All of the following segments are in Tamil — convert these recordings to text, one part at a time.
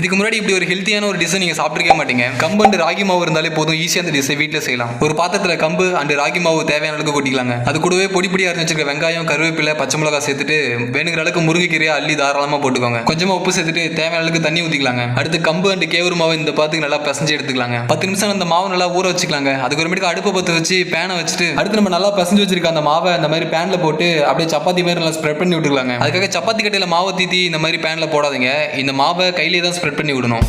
இதுக்கு முன்னாடி இப்படி ஒரு ஹெல்த்தியான ஒரு டிஷ் நீங்க சாப்பிட்ருக்க மாட்டீங்க. கம்பு அண்ட் ராகி மாவு இருந்தாலே போதும். ஈஸியாக அந்த டிஷ்ஷை வீட்டில் செய்யலாம். ஒரு பாத்திரத்தில் கம்பு அண்ட் ராகி மாவு தேவையான அளவுக்கு கொட்டிக்கலாங்க. அது கூடவே பொடி பொடியாக அரைச்சு வச்சிருக்க வெங்காயம் கருவேப்பிலை பச்சை மிளகாய் சேர்த்துட்டு வேணுங்கிற அளவுக்கு முருங்கைக்கீரையை அள்ளி தாராளமாக போட்டுக்கோங்க. கொஞ்சமா உப்பு சேர்த்துட்டு தேவையான அளவுக்கு தண்ணி ஊற்றிக்கலாங்க அடுத்து கம்பு அண்ட் கேவரு மாவு இந்த பாத்துக்கு நல்லா பிசைஞ்சு எடுத்துக்கலாங்க. பத்து நிமிஷம் அந்த மாவு நல்லா ஊற வச்சுக்கலாங்க. அதுக்கு அப்புறமேட்டுக்கு அடுப்பை பற்ற வச்சு பேனை வச்சுட்டு அடுத்து நம்ம நல்லா பிசைஞ்சு வச்சிருக்க அந்த மாவை அந்த மாதிரி பேனில் போட்டு அப்படியே சப்பாத்தி மாதிரி நல்லா ஸ்ப்ரெட் பண்ணி விட்டுக்கலாங்க. அதுக்காக சப்பாத்தி கட்டையில் மாவை தீத்தி இந்த மாதிரி பேனில் போடாதீங்க. இந்த மாவை கையிலே தான் ஸ்ப்ரெட் பண்ணி விடணும்.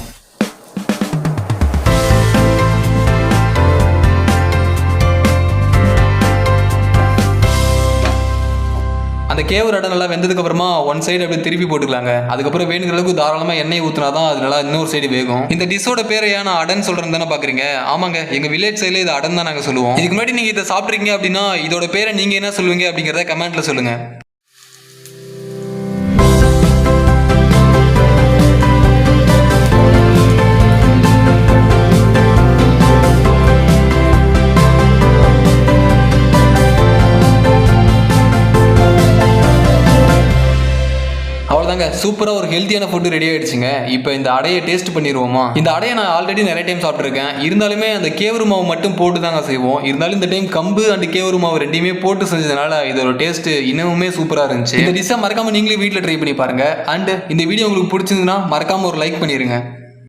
அந்த கேவர் அடை நல்லா வெந்ததுக்கு அப்புறமா ஒன் சைடு அப்படியே திருப்பி போட்டுக்கலாங்க. அதுக்கப்புறம் வேணுங்கிற அளவுக்கு தாராளமா எண்ணெய் ஊற்றினா தான் அது நல்லா இன்னொரு சைடு வேகும். இந்த டிஷ்ஷோட பேரை ஏன் நான் அடன் சொல்கிறேன் தானே பாக்குறீங்க? ஆமாங்க எங்க வில்லேஜ் சைடுல இது அடன் தான் நாங்க சொல்லுவோம். இதுக்கு முன்னாடி நீங்க இதை சாப்பிட்றீங்க அப்படின்னா இதோட பேரை நீங்க என்ன சொல்லுவீங்க அப்படிங்கறத கமெண்ட்ல சொல்லுங்க. அவ்வளோதாங்க சூப்பராக ஒரு ஹெல்த்தியான ஃபுட்டு ரெடி ஆயிடுச்சுங்க. இப்போ இந்த அடையை டேஸ்ட் பண்ணிடுவோமா? இந்த அடையை நான் ஆல்ரெடி நிறைய டைம் சாப்பிட்ருக்கேன் இருந்தாலுமே அந்த கேவரு மாவு மட்டும் போட்டு தாங்க செய்வோம். இருந்தாலும் இந்த டைம் கம்பு அண்ட் கேவரு மாவு ரெண்டையுமே போட்டு செஞ்சதுனால இதோட டேஸ்ட் இன்னமுமே சூப்பராக இருந்துச்சு. இந்த டிஷ்ஷை மறக்காம நீங்களே வீட்டில் ட்ரை பண்ணி பாருங்க. அண்ட் இந்த வீடியோ உங்களுக்கு பிடிச்சிருந்ததுன்னா மறக்காம ஒரு லைக் பண்ணிடுங்க